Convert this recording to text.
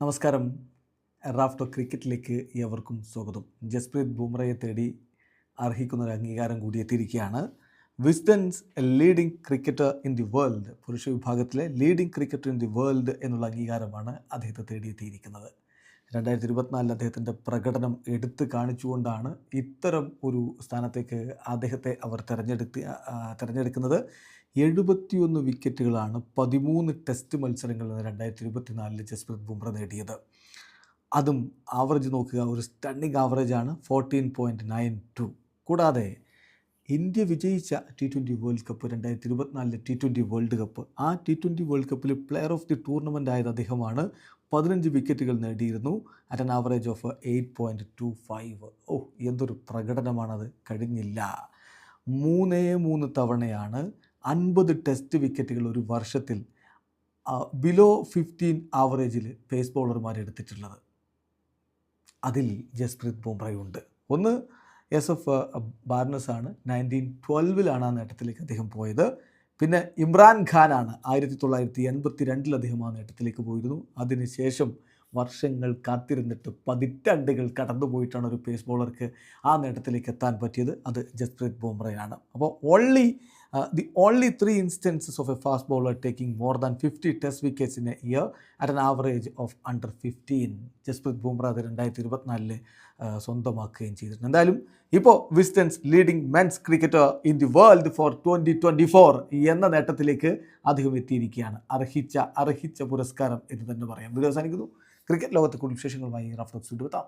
നമസ്കാരം. റാഫ്റ്റോ ക്രിക്കറ്റിലേക്ക് ഏവർക്കും സ്വാഗതം. ജസ്പ്രീത് ബുംറയെ തേടി അർഹിക്കുന്ന ഒരു അംഗീകാരം കൂടി എത്തിയിരിക്കുകയാണ്. Wisden's leading cricketer in the world പുരുഷ വിഭാഗത്തിലെ leading cricketer in the world എന്നുള്ള അംഗീകാരമാണ് അദ്ദേഹത്തെ തേടിയെത്തിയിരിക്കുന്നത് രണ്ടായിരത്തി ഇരുപത്തിനാലിൽ അദ്ദേഹത്തിന്റെ പ്രകടനം എടുത്തു കാണിച്ചുകൊണ്ടാണ് ഇത്തരം ഒരു സ്ഥാനത്തേക്ക് അദ്ദേഹത്തെ അവർ തിരഞ്ഞെടുത്ത് തിരഞ്ഞെടുക്കുന്നത്. എഴുപത്തിയൊന്ന് വിക്കറ്റുകളാണ് പതിമൂന്ന് ടെസ്റ്റ് മത്സരങ്ങളിൽ നിന്ന് രണ്ടായിരത്തി ഇരുപത്തിനാലിൽ ജസ്പ്രീത് ബുംറ നേടിയത്. അതും ആവറേജ് നോക്കുക ഒരു സ്റ്റണ്ണിങ് ആവറേജാണ് ഫോർട്ടീൻ പോയിന്റ് നയൻ ടു കൂടാതെ ഇന്ത്യ വിജയിച്ച ടി ട്വന്റി വേൾഡ് കപ്പ് രണ്ടായിരത്തി ഇരുപത്തിനാലിലെ ടി ട്വന്റി വേൾഡ് കപ്പ് ആ ടി ട്വന്റി വേൾഡ് കപ്പിൽ പ്ലെയർ ഓഫ് ദി ടൂർണമെന്റ് ആയത് അദ്ദേഹമാണ്. പതിനഞ്ച് വിക്കറ്റുകൾ നേടിയിരുന്നു. At an average of eight point two five ഓ എന്തൊരു പ്രകടനമാണത്. കഴിഞ്ഞില്ല. മൂന്നേ മൂന്ന് തവണയാണ് അൻപത് ടെസ്റ്റ് വിക്കറ്റുകൾ ഒരു വർഷത്തിൽ ബിലോ ഫിഫ്റ്റീൻ ആവറേജിൽ പേസ് ബോളർമാർ എടുത്തിട്ടുള്ളത് അതിൽ ജസ്പ്രീത് ബുംറയുണ്ട്. ഒന്ന് എസ് എഫ് ബാർനസ് ആണ് നയന്റീൻ ട്വൽവിലാണ് ആ നേട്ടത്തിലേക്ക് അദ്ദേഹം പോയത്. പിന്നെ ഇമ്രാൻ ഖാനാണ് ആയിരത്തി തൊള്ളായിരത്തി എൺപത്തി രണ്ടിൽ അദ്ദേഹം ആ നേട്ടത്തിലേക്ക് പോയിരുന്നു. അതിനുശേഷം വർഷങ്ങൾ കാത്തിരുന്നിട്ട് പതിറ്റാണ്ടുകൾ കടന്നുപോയിട്ടാണ് ഒരു പേസ് ബോളർക്ക് ആ നേട്ടത്തിലേക്ക് എത്താൻ പറ്റിയത്. അത് ജസ്പ്രീത് ബുംറയാണ്. അപ്പോൾ only the only three instances of a fast bowler taking more than fifty test wickets in a year at an average of under fifteen Jasprit Bumrah അത് രണ്ടായിരത്തി ഇരുപത്തിനാലിൽ സ്വന്തമാക്കുകയും ചെയ്തിട്ടുണ്ട്. എന്തായാലും ഇപ്പോൾ Wisden's leading men's cricketer in the world for twenty twenty four എന്ന നേട്ടത്തിലേക്ക് അദ്ദേഹം എത്തിയിരിക്കുകയാണ്. അർഹിച്ച അർഹിച്ച പുരസ്കാരം എന്ന് തന്നെ പറയാം. വീഡിയോ അവസാനിക്കുന്നു. ക്രിക്കറ്റ് ലോകത്തെ കൂടുതൽ വിശേഷങ്ങളുമായി റഫ്ലക്സ് എത്താം